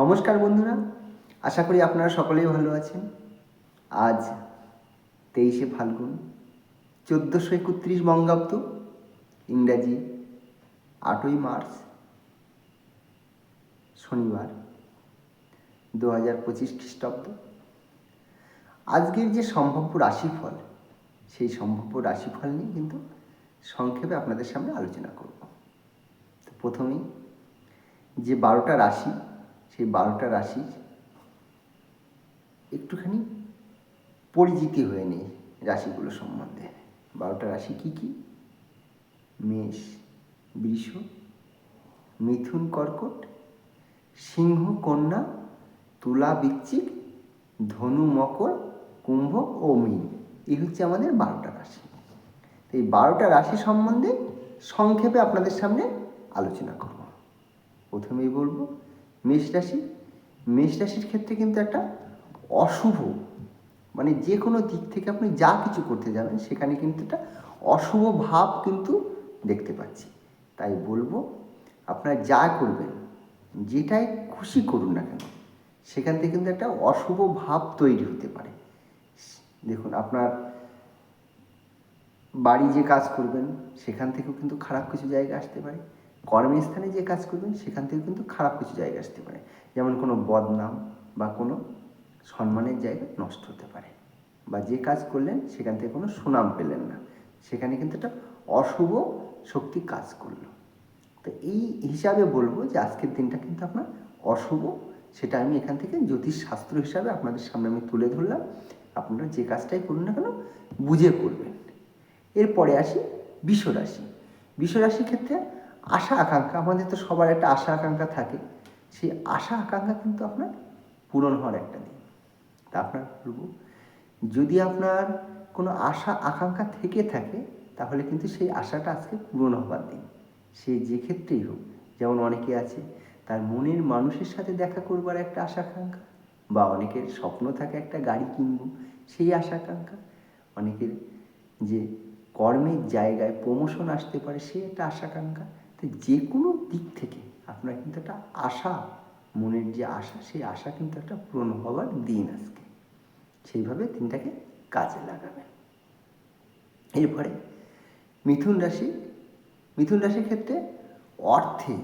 নমস্কার বন্ধুরা, আশা করি আপনারা সকলেই ভালো আছেন। আজ তেইশে ফাল্গুন, চোদ্দোশো একত্রিশ বঙ্গাব্দ, ইংরাজি, আটই মার্চ, শনিবার দু হাজার পঁচিশ খ্রিস্টাব্দ। আজকের যে সম্ভাব্য রাশিফল, সেই সম্ভাব্য রাশিফল নিয়ে কিন্তু সংক্ষেপে আপনাদের সামনে আলোচনা করব। তো প্রথমেই যে বারোটা রাশি সেই বারোটা রাশির একটুখানি পরিচিতি হয়ে নেই রাশিগুলো সম্বন্ধে। বারোটা রাশি কি কি? মেষ, বৃষ, মিথুন কর্কট, সিংহ কন্যা, তুলা বৃশ্চিক ধনু মকর, কুম্ভ ও মীন। এই হচ্ছে আমাদের বারোটা রাশি। এই বারোটা রাশি সম্বন্ধে সংক্ষেপে আপনাদের সামনে আলোচনা করব। প্রথমেই বলব মেষ রাশি, মেষ রাশির ক্ষেত্রে কিন্তু একটা অশুভ মানে যে কোনো দিক থেকে আপনি যা কিছু করতে যাবেন, সেখানে কিন্তু একটা অশুভ ভাব কিন্তু দেখতে পাচ্ছি। তাই বলব, আপনারা যা করবেন, যেটাই খুশি করুন না কেন, সেখান থেকে কিন্তু একটা অশুভ ভাব তৈরি হতে পারে। দেখুন, আপনার বাড়ি যে কাজ করবেন, সেখান থেকেও কিন্তু খারাপ কিছু জায়গা আসতে পারে। কর্মস্থানে যে কাজ করবেন, সেখান থেকে কিন্তু খারাপ কিছু জায়গা আসতে পারে। যেমন কোনো বদনাম বা কোনো সম্মানের জায়গা নষ্ট হতে পারে। বা যে কাজ করলেন, সেখান থেকে কোনো সুনাম পেলেন না। সেখানে কিন্তু একটা অশুভ শক্তি কাজ করল। তো এই হিসাবে বলব যে, আজকের দিনটা কিন্তু আপনার অশুভ। সেটা আমি এখান থেকে জ্যোতিষ শাস্ত্র হিসাবে আপনাদের সামনে আমি তুলে ধরলাম। আপনারা যে কাজটাই করুন না কেন, বুঝে করবেন। এরপরে আসি বিশ্বরাশি। বিশ্বরাশির ক্ষেত্রে আশা, আকাঙ্ক্ষা। আমাদের তো সবার একটা আশা, আকাঙ্ক্ষা থাকে। সেই আশা, আকাঙ্ক্ষা কিন্তু আপনার পূরণ হওয়ার একটা দিন। তা আপনার বলব, যদি আপনার কোনো আশা, আকাঙ্ক্ষা থেকে থাকে, তাহলে কিন্তু সেই আশাটা আজকে পূরণ হবার দিন। সে যে ক্ষেত্রেই হোক, যেমন অনেকে আছে, তার মনের মানুষের সাথে দেখা করবার একটা আশা, আকাঙ্ক্ষা, বা অনেকের স্বপ্ন থাকে একটা গাড়ি কিনব, সেই আশা, আকাঙ্ক্ষা। অনেকের যে কর্মের জায়গায় প্রমোশন আসতে পারে, সে একটা আশা, আকাঙ্ক্ষা। তো যে কোনো দিক থেকে আপনার কিন্তু একটা আশা, মনের যে আশা, সেই আশা কিন্তু একটা পূরণ হওয়ার দিন আজকে। সেইভাবে দিনটাকে কাজে লাগাবেন। এরপরে মিথুন রাশি, মিথুন রাশির ক্ষেত্রে অর্থে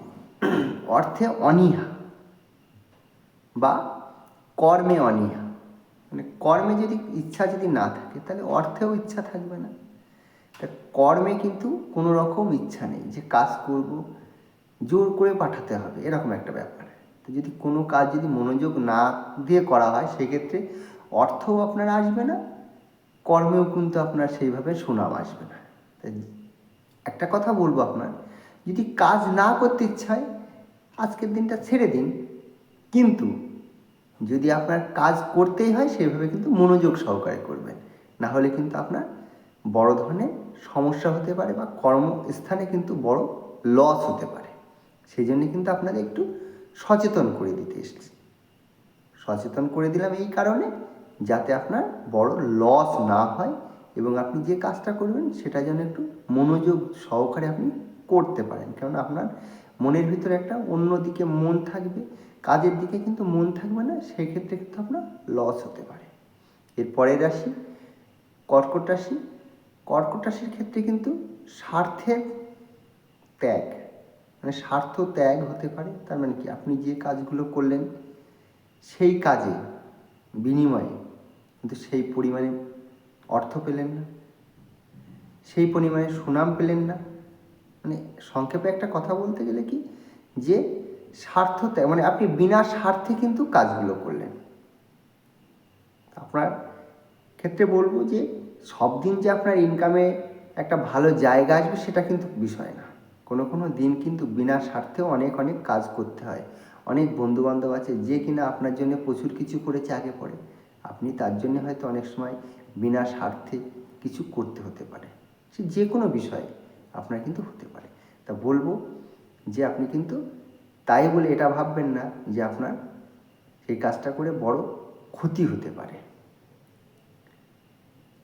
অর্থে অনীহা বা কর্মে অনীহা। মানে কর্মে যদি ইচ্ছা যদি না থাকে, তাহলে অর্থেও ইচ্ছা থাকবে না। তা কর্মে কিন্তু কোনো রকম ইচ্ছা নেই যে কাজ করব, জোর করে পাঠাতে হবে, এরকম একটা ব্যাপার। তো যদি কোনো কাজ যদি মনোযোগ না দিয়ে করা হয়, সেক্ষেত্রে অর্থও আপনার আসবে না, কর্মেও কিন্তু আপনার সেইভাবে সুনাম আসবে না। একটা কথা বলব আপনার, যদি কাজ না করতে ইচ্ছায় আজকের দিনটা ছেড়ে দিন। কিন্তু যদি আপনার কাজ করতেই হয়, সেভাবে কিন্তু মনোযোগ সহকারে করবেন। না হলে কিন্তু আপনার বড় ধরনের সমস্যা হতে পারে বা কর্মস্থানে কিন্তু বড় লস হতে পারে। সেই জন্য কিন্তু আপনাদের একটু সচেতন করে দিতে এসেছি। সচেতন করে দিলাম এই কারণে যাতে আপনার বড় লস না হয় এবং আপনি যে কাজটা করবেন সেটা যেন একটু মনোযোগ সহকারে আপনি করতে পারেন। কারণ আপনার মনের ভিতরে একটা অন্য দিকে মন থাকবে, কাজের দিকে কিন্তু মন থাকবে না, সেক্ষেত্রে কিন্তু আপনার লস হতে পারে। এর পরের রাশি, কর্কট রাশি কর্কট রাশির ক্ষেত্রে কিন্তু স্বার্থের ত্যাগ মানে স্বার্থ ত্যাগ হতে পারে। তার মানে কি? আপনি যে কাজগুলো করলেন, সেই কাজে বিনিময়ে কিন্তু সেই পরিমাণে অর্থ পেলেন না। সেই পরিমাণে সুনাম পেলেন না। মানে সংক্ষেপে একটা কথা বলতে গেলে কি? যে স্বার্থ ত্যাগ মানে আপনি বিনা স্বার্থে কিন্তু কাজগুলো করলেন। আপনার ক্ষেত্রে বলব যে সব দিন যে আপনার ইনকামে একটা ভালো জায়গা আসবে সেটা কিন্তু বিষয় না। কোনো কোনো দিন কিন্তু বিনা স্বার্থেও অনেক অনেক কাজ করতে হয়। অনেক বন্ধুবান্ধব আছে যে কিনা আপনার জন্য প্রচুর কিছু করেছে আগে পরে। আপনি তার জন্য হয়তো অনেক সময় বিনা স্বার্থে কিছু করতে হতে পারে। সে যে কোনো বিষয়ে আপনার কিন্তু হতে পারে। তা বলব যে আপনি কিন্তু তাই বলে এটা ভাববেন না যে আপনার সেই কাজটা করে বড় ক্ষতি হতে পারে।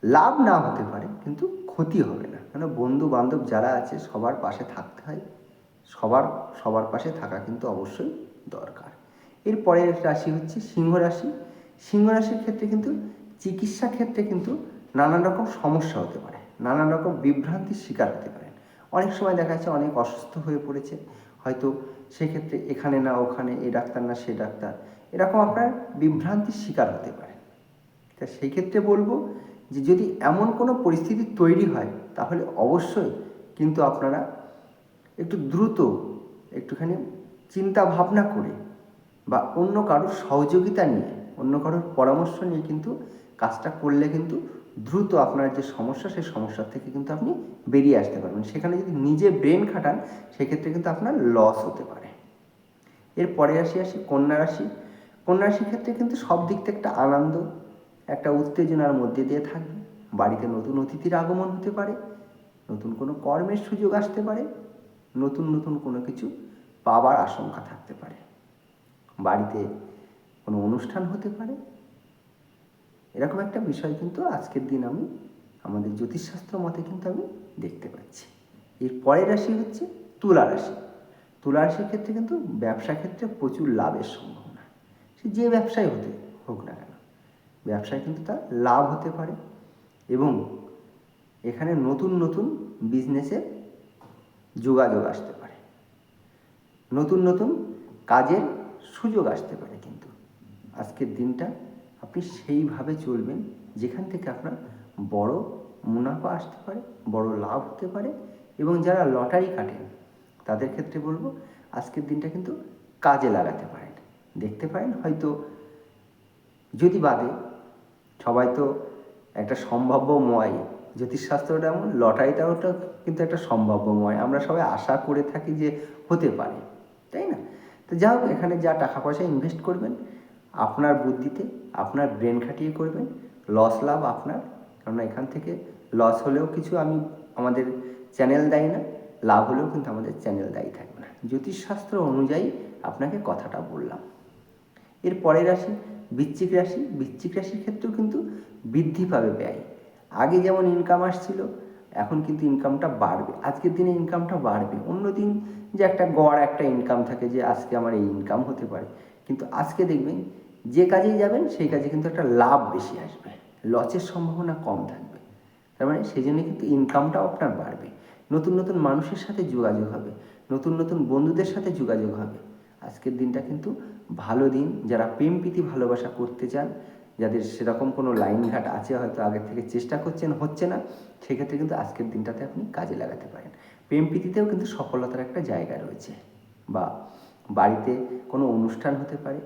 লাভ না হতে পারে, কিন্তু ক্ষতি হবে না। কেন? বন্ধু বান্ধব যারা আছে, সবার পাশে থাকতে হয়। সবার সবার পাশে থাকা কিন্তু অবশ্যই দরকার। এর পরের রাশি হচ্ছে সিংহ রাশি। সিংহ রাশির ক্ষেত্রে কিন্তু চিকিৎসা ক্ষেত্রে কিন্তু নানান রকম সমস্যা হতে পারে, নানান রকম বিভ্রান্তির শিকার হতে পারেন। অনেক সময় দেখা যাচ্ছে অনেক অসুস্থ হয়ে পড়েছে, হয়তো সেক্ষেত্রে এখানে না, ওখানে এই ডাক্তার না, সে ডাক্তার। এরকম আপনার বিভ্রান্তির শিকার হতে পারে। তা সেই ক্ষেত্রে বলব যে যদি এমন কোনো পরিস্থিতি তৈরি হয়, তাহলে অবশ্যই কিন্তু আপনারা একটু দ্রুত একটুখানি চিন্তা ভাবনা করে বা অন্য কারোর সহযোগিতা নিয়ে, অন্য কারোর পরামর্শ নিয়ে কিন্তু কাজটা করলে কিন্তু দ্রুত আপনার যে সমস্যা, সেই সমস্যার থেকে কিন্তু আপনি বেরিয়ে আসতে পারবেন। সেখানে যদি নিজে ব্রেন খাটান, সেক্ষেত্রে কিন্তু আপনার লস হতে পারে। এরপরে আসি আসি কন্যা রাশি। কন্যা রাশির ক্ষেত্রে কিন্তু সব দিক থেকে একটা আনন্দ একটা উত্তেজনার মধ্যে দিয়ে থাকবে। বাড়িতে নতুন অতিথির আগমন হতে পারে, নতুন কোনো কর্মের সুযোগ আসতে পারে, নতুন নতুন কোনো কিছু পাবার আশঙ্কা থাকতে পারে। বাড়িতে কোনো অনুষ্ঠান হতে পারে। এরকম একটা বিষয় কিন্তু আজকের দিন আমি আমাদের জ্যোতিষশাস্ত্র মতে কিন্তু আমি দেখতে পাচ্ছি। এর পরের রাশি হচ্ছে তুলা রাশি। তুলা রাশির ক্ষেত্রে কিন্তু ব্যবসা ক্ষেত্রে প্রচুর লাভের সম্ভাবনা। সে যে ব্যবসায় হতে হোক না ব্যবসায় কিন্তু তার লাভ হতে পারে এবং এখানে নতুন নতুন বিজনেসের যোগাযোগ আসতে পারে। নতুন নতুন কাজের সুযোগ আসতে পারে কিন্তু। আজকের দিনটা আপনি সেইভাবে চলবেন যেখান থেকে আপনার বড় মুনাফা আসতে পারে, বড় লাভ হতে পারে এবং যারা লটারি কাটেন, তাদের ক্ষেত্রে বলব আজকের দিনটা কিন্তু কাজে লাগাতে পারেন। দেখতে পারেন হয়তো যদি বাদে সবাই তো একটা সম্ভাব্যময়। জ্যোতিষশাস্ত্রটা এমন, লটারিটাও তো কিন্তু একটা সম্ভাব্যময়। আমরা সবাই আশা করে থাকি যে হতে পারে, তাই না? তো যা হোক, এখানে যা টাকা পয়সা ইনভেস্ট করবেন, আপনার বুদ্ধিতে আপনার ব্রেন খাটিয়ে করবেন লস লাভ আপনার। কারণ এখান থেকে লস হলেও কিছু আমি আমাদের চ্যানেল দেয় না, লাভ হলেও কিন্তু আমাদের চ্যানেল দায়ী থাকবে না। জ্যোতিষশাস্ত্র অনুযায়ী আপনাকে কথাটা বললাম। এর পরের রাশি বৃশ্চিক রাশি, বৃশ্চিক রাশির ক্ষেত্রেও কিন্তু বৃদ্ধি পাবে ব্যয়। আগে যেমন ইনকাম আসছিল, এখন কিন্তু ইনকামটা বাড়বে। আজকের দিনে ইনকামটা বাড়বে। অন্য দিন যে একটা গড়, একটা ইনকাম থাকে যে আজকে আমার এই ইনকাম হতে পারে। কিন্তু আজকে দেখবেন, যে কাজেই যাবেন, সেই কাজে কিন্তু একটা লাভ বেশি আসবে। লসের সম্ভাবনা কম থাকবে। তার মানে সেই জন্য কিন্তু ইনকামটাও আপনার বাড়বে। নতুন নতুন মানুষের সাথে যোগাযোগ হবে। নতুন নতুন বন্ধুদের সাথে যোগাযোগ হবে। আজকের দিনটা কিন্তু ভালো দিন, যারা প্রেম প্রীতি ভালোবাসা করতে চান, যাদের সেরকম কোনো লাইন ঘাট আছে, হয়তো আগের থেকে চেষ্টা করছেন, হচ্ছে না, সেক্ষেত্রে কিন্তু আজকের দিনটাতে আপনি কাজে লাগাতে পারেন। প্রেম প্রীতিতেও কিন্তু সফলতার একটা জায়গা রয়েছে। বা বাড়িতে কোনো অনুষ্ঠান হতে পারে,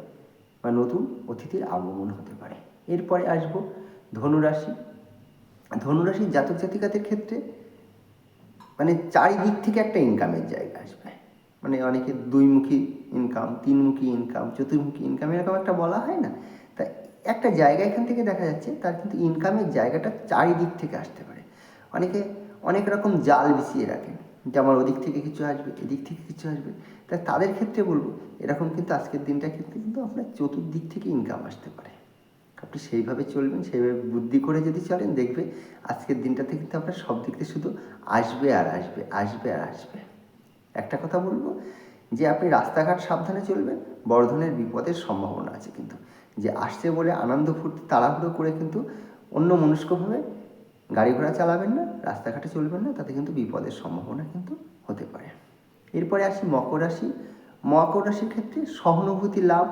বা নতুন অতিথির আগমন হতে পারে। এরপরে আসব ধনুরাশি। ধনুরাশির জাতক জাতিকাদের ক্ষেত্রে মানে চারিদিক থেকে একটা ইনকামের জায়গা আসবে। মানে অনেকে দুইমুখী ইনকাম তিনমুখী ইনকাম চতুর্মুখী ইনকাম এরকম একটা বলা হয় না? তা একটা জায়গা এখান থেকে দেখা যাচ্ছে, তার কিন্তু ইনকামের জায়গাটা চারিদিক থেকে আসতে পারে। অনেকে অনেক রকম জাল বিছিয়ে রাখেন যে আমার ওদিক থেকে কিছু আসবে, এদিক থেকে কিছু আসবে। তা তাদের ক্ষেত্রে বলব, এরকম কিন্তু আজকের দিনটা ক্ষেত্রে কিন্তু আপনার চতুর্দিক থেকে ইনকাম আসতে পারে। আপনি সেইভাবে চলবেন, সেইভাবে বুদ্ধি করে যদি চলেন, দেখবে আজকের দিনটাতে কিন্তু আপনার সব দিক থেকে শুধু আসবে আর আসবে আসবে আর আসবে। একটা কথা বলব, যে আপনি রাস্তাঘাট সাবধানে চলবেন, বড় ধরনের বিপদের সম্ভাবনা আছে কিন্তু। যে আসছে বলে আনন্দ ফুর্তি তাড়াহুড়ো করে কিন্তু অন্য মনস্কভাবে গাড়ি ঘোড়া চালাবেন না, রাস্তাঘাটে চলবেন না, তাতে কিন্তু বিপদের সম্ভাবনা কিন্তু হতে পারে। এরপরে আসি মকর রাশি। মকর রাশির ক্ষেত্রে সহানুভূতি লাভ।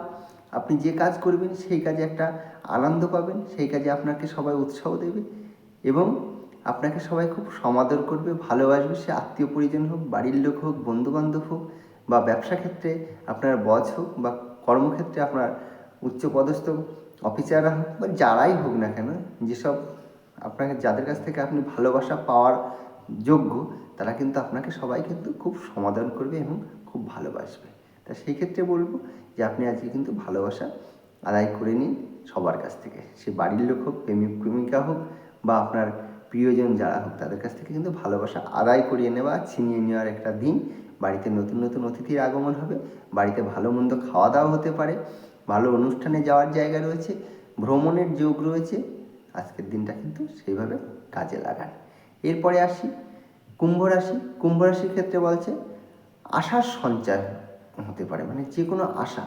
আপনি যে কাজ করবেন, সেই কাজে একটা আনন্দ পাবেন, সেই কাজে আপনাকে সবাই উৎসাহ দেবে এবং আপনাকে সবাই খুব সমাদর করবে, ভালোবাসবে। সে আত্মীয় পরিজন হোক, বাড়ির লোক হোক, বন্ধুবান্ধব হোক বা ব্যবসা ক্ষেত্রে আপনার বজ হোক বা কর্মক্ষেত্রে আপনার উচ্চপদস্থ অফিসাররা হোক বা যারাই হোক না কেন, যেসব আপনাকে, যাদের কাছ থেকে আপনি ভালোবাসা পাওয়ার যোগ্য, তারা কিন্তু আপনাকে সবাই কিন্তু খুব সমাধান করবে এবং খুব ভালোবাসবে। তা সেই ক্ষেত্রে বলব যে আপনি আজকে কিন্তু ভালোবাসা আদায় করে নিন সবার কাছ থেকে। সে বাড়ির লোক হোক, প্রেমিক, প্রেমিকা হোক বা আপনার প্রিয়জন যারা হোক, তাদের কাছ থেকে কিন্তু ভালোবাসা আদায় করিয়ে নেওয়া, ছিনিয়ে নেওয়ার একটা দিন। বাড়িতে নতুন নতুন অতিথির আগমন হবে, বাড়িতে ভালো মন্দ খাওয়া দাওয়া হতে পারে, ভালো অনুষ্ঠানে যাওয়ার জায়গা রয়েছে, ভ্রমণের যোগ রয়েছে। আজকের দিনটা কিন্তু সেইভাবে কাজে লাগান। এরপরে আসি, কুম্ভ রাশি। কুম্ভ রাশির ক্ষেত্রে বলছে, আশার সঞ্চার হতে পারে মানে যে কোনো আশা।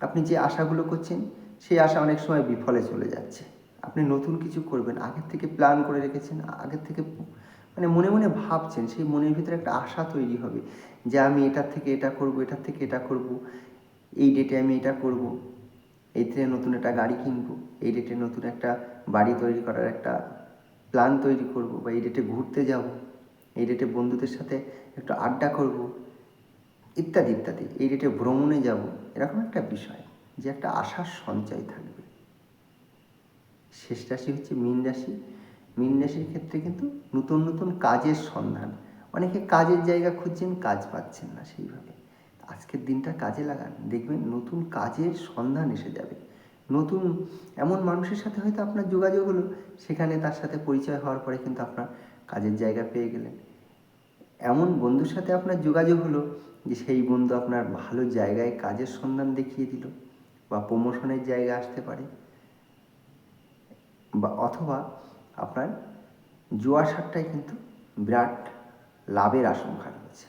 আপনি যে আশাগুলো করছেন, সেই আশা অনেক সময় বিফলে চলে যাচ্ছে। আপনি নতুন কিছু করবেন, আগের থেকে প্ল্যান করে রেখেছেন, আগের থেকে মানে মনে মনে ভাবছেন, সেই মনের ভিতরে একটা আশা তৈরি হবে যে আমি এটার থেকে এটা করব, এটার থেকে এটা করব, এই ডেটে আমি এটা করব, এই থেকে নতুন একটা গাড়ি কিনবো, এই ডেটে নতুন একটা বাড়ি তৈরি করার একটা প্ল্যান তৈরি করব বা এই ডেটে ঘুরতে যাব, এই ডেটে বন্ধুদের সাথে একটু আড্ডা করব, ইত্যাদি ইত্যাদি, এই ডেটে ভ্রমণে যাব, এরকম একটা বিষয় যে একটা আশার সঞ্চয় থাকবে শেষ রাশি হচ্ছে মীন রাশি। মীন রাশির ক্ষেত্রে কিন্তু নতুন নতুন কাজের সন্ধান। অনেকে কাজের জায়গা খুঁজছেন, কাজ পাচ্ছেন না সেইভাবে। আজকের দিনটা কাজে লাগান। দেখবেন নতুন কাজের সন্ধান এসে যাবে। নতুন, এমন মানুষের সাথে হয়তো আপনার যোগাযোগ হলো, সেখানে তার সাথে পরিচয় হওয়ার পরে কিন্তু আপনার কাজের জায়গা পেয়ে গেলেন। এমন বন্ধুর সাথে আপনার যোগাযোগ হলো যে সেই বন্ধু আপনার ভালো জায়গায় কাজের সন্ধান দেখিয়ে দিল বা প্রমোশনের জায়গা আসতে পারে। বা অথবা আপনার জুয়া সারটায় কিন্তু বিরাট লাভের আশঙ্কা রয়েছে।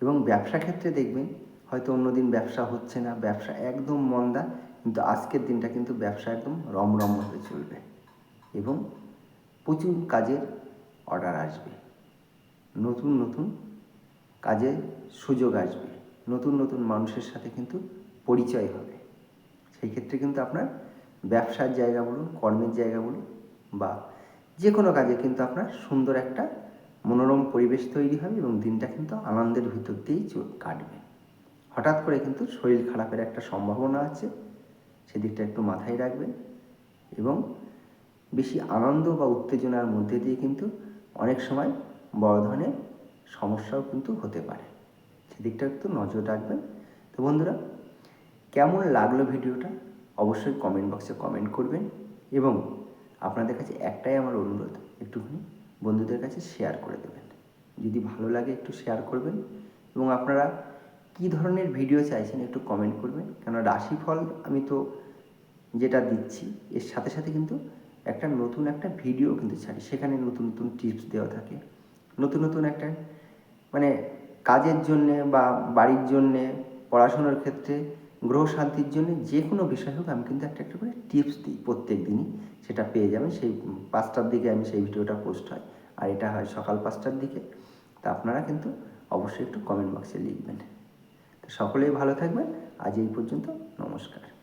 এবং ব্যবসা ক্ষেত্রে দেখবেন, হয়তো অন্যদিন ব্যবসা হচ্ছে না, ব্যবসা একদম মন্দা, কিন্তু আজকের দিনটা কিন্তু ব্যবসা একদম রমরমভাবে চলবে এবং প্রচুর কাজের অর্ডার আসবে। নতুন নতুন কাজের সুযোগ আসবে। নতুন নতুন মানুষের সাথে কিন্তু পরিচয় হবে। সেই ক্ষেত্রে কিন্তু আপনার ব্যবসার জায়গা বলুন, কর্মের জায়গা বলুন বা যে কোনো কাজে কিন্তু আপনার সুন্দর একটা মনোরম পরিবেশ তৈরি হবে এবং দিনটা কিন্তু আনন্দের ভিতর দিয়েই কাটবে। হঠাৎ করে কিন্তু শরীর খারাপের একটা সম্ভাবনা আছে, সেদিকটা একটু মাথায় রাখবেন এবং বেশি আনন্দ বা উত্তেজনার মধ্যে দিয়ে কিন্তু অনেক সময় বড় ধরনের সমস্যাও কিন্তু হতে পারে। সেদিকটা একটু নজর রাখবেন। তো বন্ধুরা, কেমন লাগল ভিডিওটা? অবশ্যই কমেন্ট বক্সে কমেন্ট করবেন এবং আপনাদের কাছে একটাই আমার অনুরোধ, একটুখানি বন্ধুদের কাছে শেয়ার করে দেবেন। যদি ভালো লাগে একটু শেয়ার করবেন এবং আপনারা কী ধরনের ভিডিও চাইছেন একটু কমেন্ট করবেন। কেন রাশিফল আমি তো যেটা দিচ্ছি, এর সাথে সাথে কিন্তু একটা নতুন একটা ভিডিও কিন্তু ছাড়ি। সেখানে নতুন নতুন টিপস দেওয়া থাকে। নতুন নতুন একটা মানে কাজের জন্যে বা বাড়ির জন্যে, পড়াশোনার ক্ষেত্রে গ্রহ শান্তির জন্য যে কোনো বিষয় হোক, আমি কিন্তু একটা একটা করে টিপস দিই প্রত্যেক দিনই। সেটা পেয়ে যাবেন। সেই পাঁচটার দিকে আমি সেই ভিডিওটা পোস্ট হয়। আর এটা হয় সকাল পাঁচটার দিকে। তা আপনারা কিন্তু অবশ্যই একটু কমেন্ট বক্সে লিখবেন। তো সকলেই ভালো থাকবেন। আজ এই পর্যন্ত নমস্কার।